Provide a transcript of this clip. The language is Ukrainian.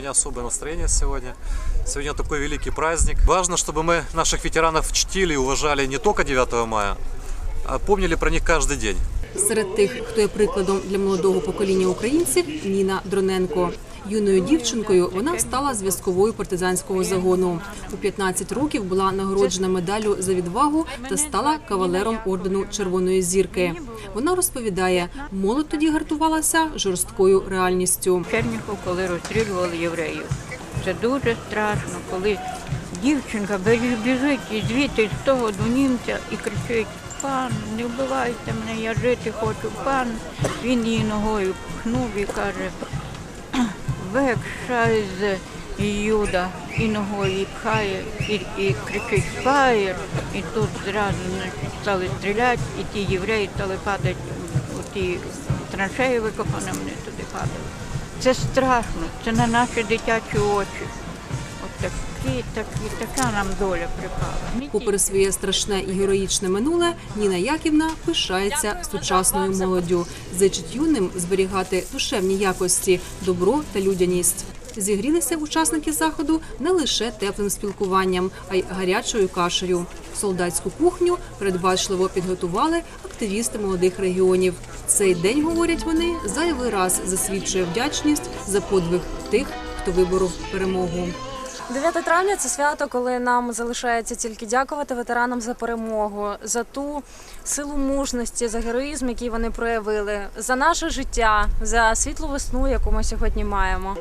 меня особое настроение сегодня. Сегодня такой великий праздник. Важно, чтобы мы наших ветеранов чтили и уважали не только 9 мая, а помнили про них каждый день. Серед тих, хто є прикладом для молодого покоління українців, Ніна Дроненко. Юною дівчинкою вона стала зв'язковою партизанського загону. У 15 років була нагороджена медаллю за відвагу та стала кавалером ордену Червоної зірки. Вона розповідає, молодь тоді гартувалася жорсткою реальністю. Черніхов, коли розстрілювали євреїв. Це дуже страшно, коли дівчинка біжить і звідти з того до німця і кричить: пан, не вбивайте мене, я жити хочу, пан. Він її ногою пхнув і каже, век шайзе Юда і ногою пхає, і, і кричить фаєр, і тут зразу стали стріляти, і ті євреї стали падати у траншеї викопані, вони туди падали. Це страшно, це на наші дитячі очі. Такі, такі, така нам доля припала. Попри своє страшне і героїчне минуле, Ніна Яківна пишається сучасною молоддю, зичить юним зберігати душевні якості, добро та людяність. Зігрілися учасники заходу не лише теплим спілкуванням, а й гарячою кашею. Солдатську кухню передбачливо підготували активісти молодих регіонів. Цей день, говорять вони, зайвий раз засвідчує вдячність за подвиг тих, хто виборов перемогу. 9 травня це свято, коли нам залишається тільки дякувати ветеранам за перемогу, за ту силу мужності, за героїзм, який вони проявили, за наше життя, за світлу весну, яку ми сьогодні маємо.